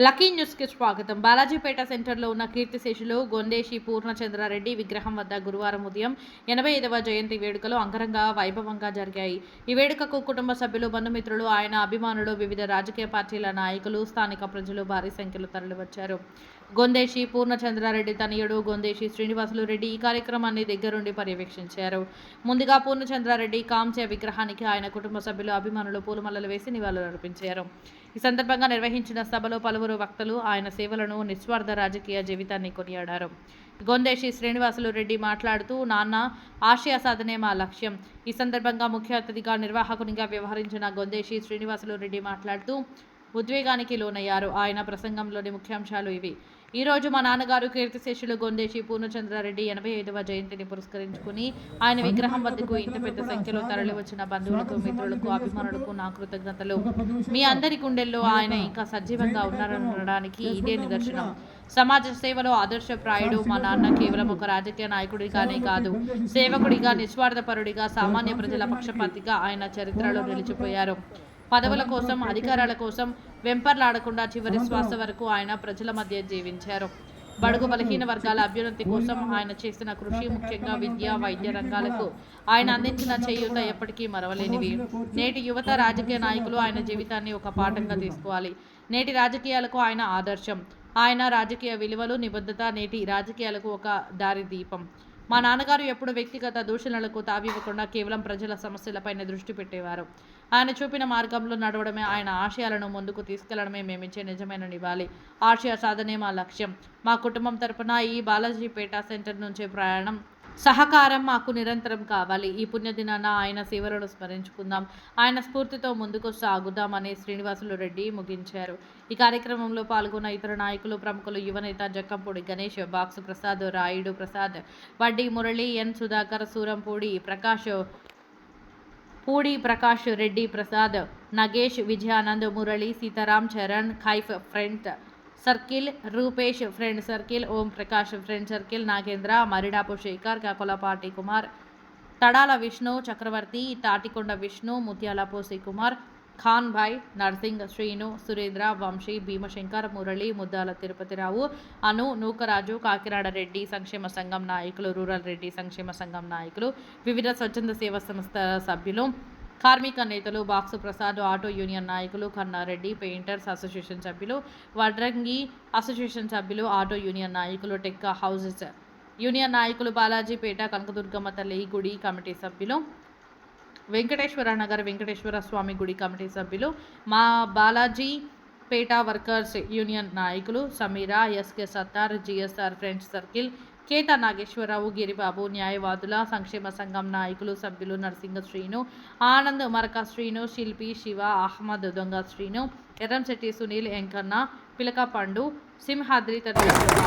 Lucky న్యూస్కి స్వాగతం. బాలాజీపేట సెంటర్లో ఉన్న కీర్తిశేషులు గొండేషి పూర్ణచంద్రారెడ్డి విగ్రహం వద్ద గురువారం ఉదయం ఎనభై ఐదవ జయంతి వేడుకలు అంగరంగ వైభవంగా జరిగాయి. ఈ వేడుకకు కుటుంబ సభ్యులు బంధుమిత్రులు ఆయన అభిమానులు వివిధ రాజకీయ పార్టీల నాయకులు స్థానిక ప్రజలు భారీ సంఖ్యలో తరలివచ్చారు. గొందేశి పూర్ణచంద్రారెడ్డి తనయుడు గొందేశి శ్రీనివాసులు రెడ్డి ఈ కార్యక్రమాన్ని దగ్గరుండి పర్యవేక్షించారు. ముందుగా పూర్ణచంద్రారెడ్డి కాంచే విగ్రహానికి ఆయన కుటుంబ సభ్యులు అభిమానులు పూలమల్లలు వేసి నివాళులర్పించారు ఈ సందర్భంగా నిర్వహించిన సభలో పలువురు వక్తలు ఆయన సేవలను నిస్వార్థ రాజకీయ జీవితాన్ని కొనియాడారు. గొందేశి శ్రీనివాసులు రెడ్డి మాట్లాడుతూ నాన్న ఆశయ సాధనే మా లక్ష్యం. ఈ సందర్భంగా ముఖ్య అతిథిగా నిర్వాహకునిగా వ్యవహరించిన గొందేశి శ్రీనివాసులు రెడ్డి మాట్లాడుతూ ఉద్వేగానికి లోనయ్యారు. ఆయన ప్రసంగంలోని ముఖ్యాంశాలు ఇవి. ఈ రోజు మా నాన్నగారు కీర్తిశేషులు గొందేశి పూర్ణచంద్రారెడ్డి ఎనభై ఐదవ జయంతిని పురస్కరించుకుని ఆయన విగ్రహం వద్దకు ఇంత పెద్ద సంఖ్యలో తరలివచ్చిన బంధువులకు మిత్రులకు అభిమానులకు నా కృతజ్ఞతలు. మీ అందరి గుండెల్లో ఆయన ఇంకా సజీవంగా ఉన్నారనడానికి ఇదే నిదర్శనం. సమాజ సేవలో ఆదర్శప్రాయుడు మా నాన్న కేవలం ఒక రాజకీయ నాయకుడిగానే కాదు సేవకుడిగా నిస్వార్థపరుడిగా సామాన్య ప్రజల పక్షపాతిగా ఆయన చరిత్రలో నిలిచిపోయారు. పదవుల కోసం అధికారాల కోసం వెంపర్లాడకుండా చివరి శ్వాస వరకు ఆయన ప్రజల మధ్య జీవించారు. బడుగు బలహీన వర్గాల అభ్యున్నతి కోసం ఆయన చేసిన కృషి ముఖ్యంగా విద్య వైద్య రంగాలకు ఆయన అందించిన చేయూత ఎప్పటికీ మరవలేనివి. నేటి యువత రాజకీయ నాయకులు ఆయన జీవితాన్ని ఒక పాఠంగా తీసుకోవాలి. నేటి రాజకీయాలకు ఆయన ఆదర్శం. ఆయన రాజకీయ విలువలు నిబద్ధత నేటి రాజకీయాలకు ఒక దారి దీపం. మా నాన్నగారు ఎప్పుడు వ్యక్తిగత దూషణలకు తావివ్వకుండా కేవలం ప్రజల సమస్యలపైన దృష్టి పెట్టేవారు. ఆయన చూపిన మార్గంలో నడవడమే ఆయన ఆశయాలను ముందుకు తీసుకెళ్ళడమే మేమిచ్చే నిజమైన నివాళి. ఆశయ సాధనే మా లక్ష్యం? మా కుటుంబం తరపున ఈ బాలాజీపేట సెంటర్ నుంచే ప్రయాణం. సహకారం మాకు నిరంతరం కావాలి. ఈ పుణ్యదినాన ఆయన సేవలను స్మరించుకుందాం. ఆయన స్ఫూర్తితో ముందుకు సాగుదామని శ్రీనివాసులు రెడ్డి ముగించారు. ఈ కార్యక్రమంలో పాల్గొన్న ఇతర నాయకులు ప్రముఖులు యువనేత Jakkampudi Ganesh box Prasad Rayudu Prasad Vaddi Murali N Sudhakar Surampudi Prakash Pudi Prakash Reddy Prasad Nagesh Vijayanand Murali Sitaram Charan Kaif friend circle Rupesh friend circle Om Prakash friend circle Nagendra Maridapu Sekhar Kakulapati Kumar Tadala Vishnu Chakravarthi Tatikonda Vishnu Mutyalapu Kumar Khan Bhai Narsing Srinu Surendra Vamsi Bhimashankar Murali Muddala Tirupatirao Anu Nookaraju Kakinada Reddy సంక్షేమ సంఘం నాయకులు rural Reddy సంక్షేమ సంఘం నాయకులు వివిధ స్వచ్ఛంద సేవా సంస్థల సభ్యులు కార్మిక నేతలు బాక్సు ప్రసాద్ ఆటో యూనియన్ నాయకులు కన్నారెడ్డి పెయింటర్స్ అసోసియేషన్ సభ్యులు వడ్రంగి అసోసియేషన్ సభ్యులు ఆటో యూనియన్ నాయకులు టెక్క హౌసెస్. యూనియన్ నాయకులు బాలాజీపేట కనకదుర్గమ్మ తల్లి గుడి కమిటీ సభ్యులు వెంకటేశ్వర నగర్ వెంకటేశ్వర స్వామి గుడి కమిటీ సభ్యులు మా బాలాజీ పేట వర్కర్స్ యూనియన్ నాయకులు Sameera SK Sattar GSR friends circle Keta Nageswararao Giribabu న్యాయవాదుల సంక్షేమ సంఘం నాయకులు సభ్యులు నరసింగ శ్రీను ఆనంద్ మరక శ్రీను శిల్పి శివ అహ్మద్ దొంగ శ్రీను ఎర్రంశెట్టి సునీల్ ఎంకన్న పిలక పండు సింహాద్రి తదితరులు.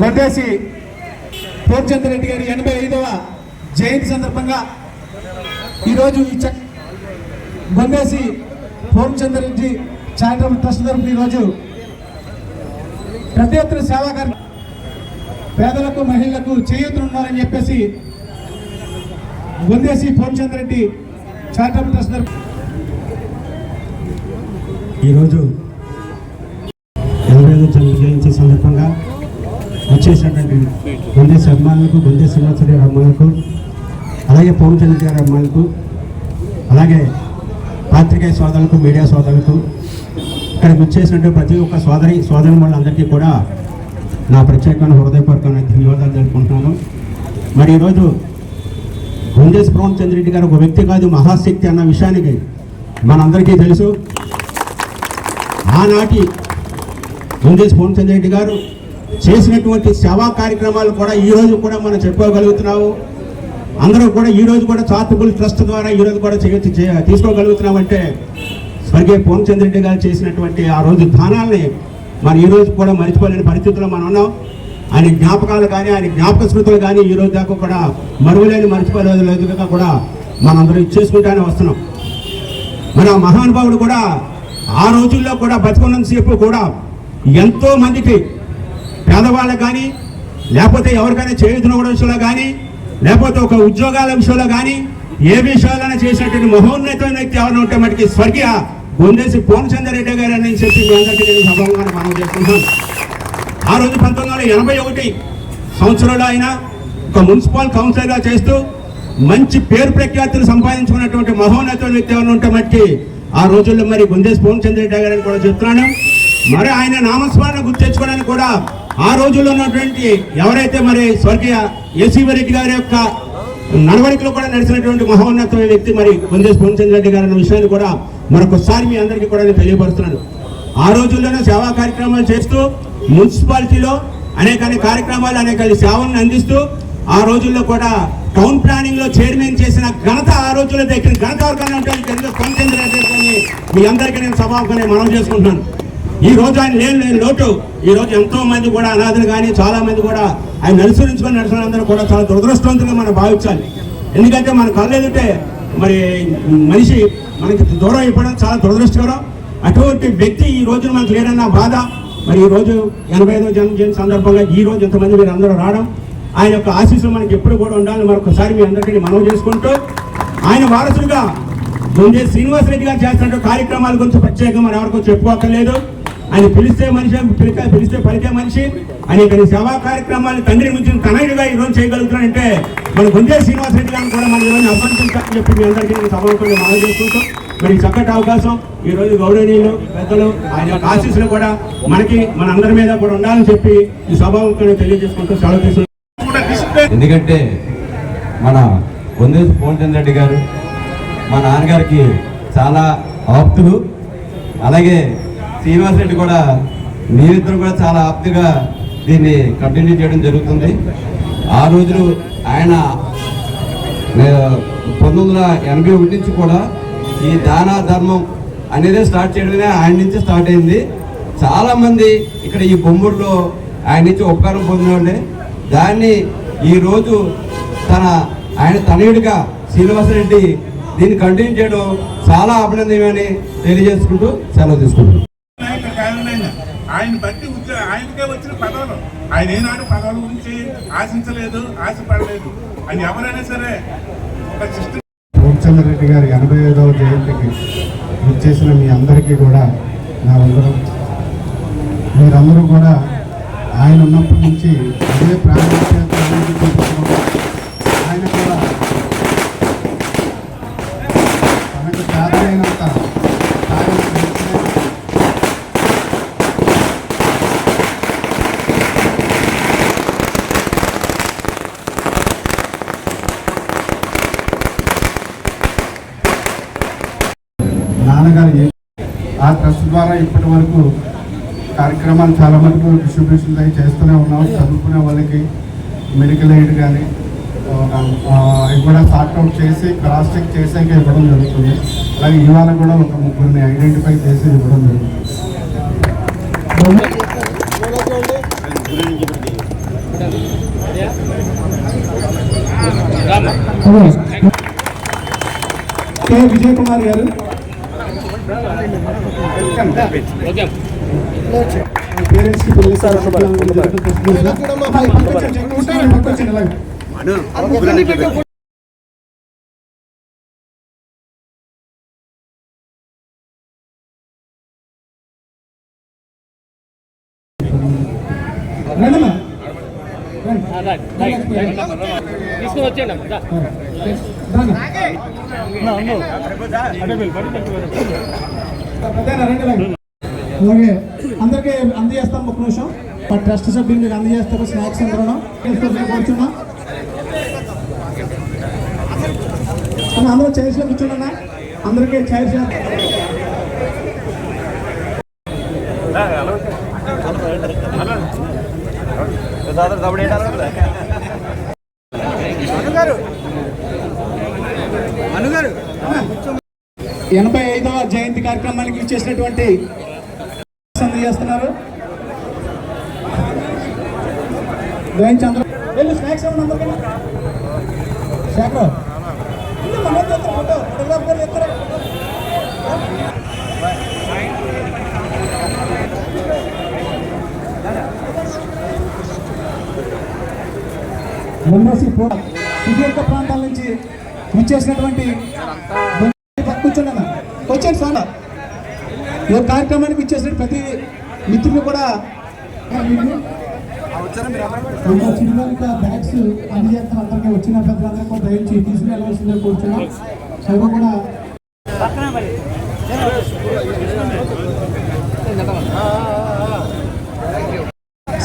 వడ్డేసి పూర్చంద్ర రెడ్డి గారి ఎనభై ఐదవ జయంతి సందర్భంగా ఈరోజు ఈ చ గొందేసి పూర్ణచంద్ర రెడ్డి చారిటబుల్ ట్రస్ట్ తరఫున ఈరోజు పెద్ద ఎత్తున సేవా కార్య పేదలకు మహిళలకు చేయూతనున్నారని చెప్పేసి గొందేసి పూర్ణచంద్ర రెడ్డి చారిటబుల్ ట్రస్ట్ తరఫున ఈరోజు ఎనభై ఐదు వచ్చేసాడండి గుండె అభిమానులకు గుండె శ్రీనివాసరెడ్డి అమ్మాయిలకు అలాగే పవన్ కళ్యాణ్ గారి అమ్మాయిలకు అలాగే పాత్రికేయ సోదరులకు మీడియా సోదరులకు ఇక్కడికి వచ్చేసినట్టు ప్రతి ఒక్క సోదరి సోదరి వాళ్ళందరికీ కూడా నా ప్రత్యేకమైన హృదయపూర్వకమైన ధన్యవాదాలు జరుపుకుంటున్నాను మరి ఈరోజు గుండెస్ పవన్ చంద్రెడ్డి గారు ఒక వ్యక్తి కాదు మహాశక్తి అన్న విషయానికి మనందరికీ తెలుసు. ఆనాటి గుండెస్ పవన్ చంద్రెడ్డి గారు చేసినటువంటి సేవా కార్యక్రమాలు కూడా ఈ రోజు కూడా మనం చెప్పుకోగలుగుతున్నాము. అందరూ కూడా ఈ రోజు కూడా చార్టబుల్ ట్రస్ట్ ద్వారా ఈ రోజు కూడా చేయొచ్చు తీసుకోగలుగుతున్నామంటే స్వర్గీయ పూర్ణచంద్రెడ్డి గారు చేసినటువంటి ఆ రోజు దానాల్ని మరి ఈ రోజు కూడా మర్చిపోలేని పరిస్థితుల్లో మనం ఉన్నాం. ఆయన జ్ఞాపకాలు కానీ ఆయన జ్ఞాపక స్మృతులు కానీ ఈ రోజు దాకా కూడా మరువలేని మర్చిపోలేదుగా కూడా మనందరూ ఇచ్చేసుకుంటానే వస్తున్నాం. మన మహానుభావుడు కూడా ఆ రోజుల్లో కూడా బతుకున్నంతసేపు కూడా ఎంతో మందికి పేదవాళ్ళకు కానీ లేకపోతే ఎవరికైనా చేయుతున్న విషయంలో కానీ లేకపోతే ఒక ఉద్యోగాల విషయంలో కానీ ఏ విషయాలైనా చేసినటువంటి మహోన్నతమైన వ్యక్తి ఎవరైనా ఉంటే మటుకి స్వర్గీయ గుండేసి పూర్ణచంద్రరెడ్డి గారు అని చెప్పి మీ అందరికీ నేను సభంగా మనం చేసుకుంటున్నాను. ఆ రోజు పంతొమ్మిది వందల ఎనభై ఒకటి సంవత్సరంలో ఆయన ఒక మున్సిపల్ కౌన్సిలర్గా చేస్తూ మంచి పేరు ప్రఖ్యాతులు సంపాదించుకున్నటువంటి మహోన్నతమైన వ్యక్తి ఎవరైనా ఉంటే మట్టి ఆ రోజుల్లో మరి గుండేసి పూర్ణచంద్ర గారు అని కూడా చెప్తున్నాను. మరి ఆయన నామస్మరణ గుర్తు తెచ్చుకోవడానికి కూడా ఆ రోజుల్లో ఉన్నటువంటి ఎవరైతే మరి స్వర్గీయ ఎస్సీ రెడ్డి గారి యొక్క నడవడికలో కూడా నడిచినటువంటి మహోన్నతమైన వ్యక్తి మరి గుండేసి పూర్ణచంద్ర రెడ్డి గారు అన్న విషయాన్ని కూడా మరొకసారి మీ అందరికీ కూడా నేను తెలియపరుస్తున్నాను. ఆ రోజుల్లోనే సేవా కార్యక్రమాలు చేస్తూ మున్సిపాలిటీలో అనేక అనేక కార్యక్రమాలు అనేక సేవలను అందిస్తూ ఆ రోజుల్లో కూడా టౌన్ ప్లానింగ్లో చైర్మన్ చేసిన ఘనత ఆ రోజుల్లో దగ్గర ఘనత ఎవరికైనా మీ అందరికీ నేను సభాముఖంగా మనం చేసుకుంటున్నాను. ఈ రోజు ఆయన లేని లేని లోటు. ఈ రోజు ఎంతో మంది కూడా అనాథలు కానీ చాలా మంది కూడా ఆయన అనుసరించుకొని నడిచినందరూ కూడా చాలా దురదృష్టవంతంగా మనం భావించాలి. ఎందుకంటే మన కళ్ళు ఎదుటే మరి మనిషి మనకి దూరం అయిపోవడం చాలా దురదృష్టకరం. అటువంటి వ్యక్తి ఈ రోజు మనకు లేరన్న బాధ. మరి ఈ రోజు ఎనభై ఐదో జన్మదిన సందర్భంగా ఈ రోజు ఇంతమంది మీరు అందరూ రావడం ఆయన యొక్క ఆశీస్సులు మనకి ఎప్పుడు కూడా ఉండాలని మరొకసారి మీ అందరికీ మనవి చేసుకుంటూ ఆయన వారసుడిగా ముందే శ్రీనివాసరెడ్డి గారు చేస్తున్న కార్యక్రమాల గురించి ప్రత్యేకంగా మనం ఎవరికో చెప్పుకోకర్లేదు ఆయన పిలిస్తే మనిషి పిలిక పిలిస్తే పలికే మనిషి. అనేక సేవా కార్యక్రమాలు తండ్రి నుంచి తనయుడిగా ఈరోజు రోజు మన గుంజే శ్రీనివాస్ రెడ్డి గారిని కూడా మనం ఈరోజు అభినందించాలని చెప్పి మీ అందరికీ నేను సభలో మనం చేసుకుంటాం మరి చక్కటి అవకాశం ఈరోజు గౌరవనీయులు పెద్దలు ఆయన యొక్క ఆశీస్సులు కూడా మనకి మన అందరి మీద కూడా ఉండాలని చెప్పి ఈ సభాముఖంగా తెలియజేసుకుంటూ సెలవు తీసుకుంటాం ఎందుకంటే మన వందేసి పూర్ణచంద్ర రెడ్డి గారు మా నాన్నగారికి చాలా ఆప్తులు. అలాగే శ్రీనివాస్ రెడ్డి కూడా మీరిద్దరు కూడా చాలా ఆప్తిగా దీన్ని కంటిన్యూ చేయడం జరుగుతుంది. ఆ రోజులు ఆయన పంతొమ్మిది వందల ఎనభై ఒకటి నుంచి కూడా ఈ దాన ధర్మం అనేది స్టార్ట్ చేయడమే ఆయన నుంచి స్టార్ట్ అయింది. చాలామంది ఇక్కడ ఈ బొమ్మూరులో ఆయన నుంచి ఉపకారం పొందిన దాన్ని ఈ రోజు తన ఆయన తనయుడిగా శ్రీనివాసరెడ్డి దీన్ని కంటిన్యూ చేయడం చాలా అభినందమని తెలియజేసుకుంటూ సెలవు తీసుకుంటున్నాను ఆయన బట్టి ఉద్యోగ ఆయనకే వచ్చిన పదవులు. ఆయన ఏనాడు పదవుల గురించి ఆశించలేదు ఆశపడలేదు. ఆయన ఎవరైనా సరే ఒక సిస్టమ్ రెడ్డి గారి ఎనభై ఐదవ జయంతికి వచ్చేసిన మీ అందరికీ కూడా నా వందనం. మీరందరూ కూడా ఆయన ఉన్నప్పటి నుంచి అదే ప్రాణాత్యాగం అనేది చూపించడం ఆయన కూడా తనకు చేతనైనంత సాయం చేసిన నాన్నగారు ఏ- ఆ ట్రస్ట్ ద్వారా ఇప్పటి వరకు కార్యక్రమాలు చాలా మటుకు డిస్ట్రిబ్యూషన్ అవి చేస్తూనే ఉన్నాం. చదువుకునే వాళ్ళకి మెడికల్ ఎయిడ్ కానీ అవి కూడా సార్ట్ అవుట్ చేసి క్రాస్ చెక్ చేసాక ఇవ్వడం జరుగుతుంది. అలాగే ఇవాళ కూడా ఒక ముగ్గురిని ఐడెంటిఫై చేసి ఇవ్వడం జరుగుతుంది. విజయ్ కుమార్ గారు. పేరెంట్స్ తీసుకుని వచ్చేయండి అలాగే అందరికీ అందజేస్తాం ఒక నిమిషం ట్రస్ట్ సభ్యులు మీకు అందజేస్తారు స్నాక్స్ అందరూ కూర్చున్నా అందరూ చైర్స్లో కూర్చున్నా అందరికీ చైర్స్ ఎనభై ఐదవ జయంతి కార్యక్రమానికి ఇచ్చేసినటువంటి చేస్తున్నారు. జయంతి స్నాక్స్ సుదీర్ఘ ప్రాంతాల నుంచి విచ్చేసినటువంటి వచ్చేయండి చాలా ఈ కార్యక్రమానికి ఇచ్చేసిన ప్రతి మిత్రులు కూడా ఇంకా బ్యాగ్స్ అందజేస్తున్న అందరికీ. వచ్చిన పెద్దలందరూ కూడా దయచేసి తీసుకుని వెళ్ళవలసిందే కూర్చున్నాం. సర్వ కూడా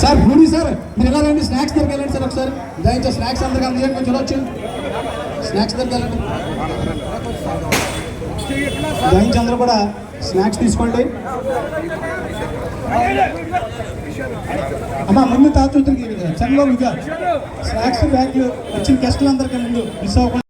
సార్ భూమి సార్ మీరు ఎలా రండి? స్నాక్స్ దగ్గర వెళ్ళండి సార్ ఒకసారి. దయచేసి స్నాక్స్ అందరికీ అందజేయండి. కొంచెం వచ్చి స్నాక్స్ దగ్గర వెళ్ళండి. జయించి అందరూ కూడా స్నాక్స్ తీసుకోండి. అమ్మా ముందు తాతృతికి చంద్రలో ఇంకా స్నాక్స్ బ్యాగ్లు వచ్చిన గెస్టులు అందరికీ ముందు మిస్ అవ్వకుండా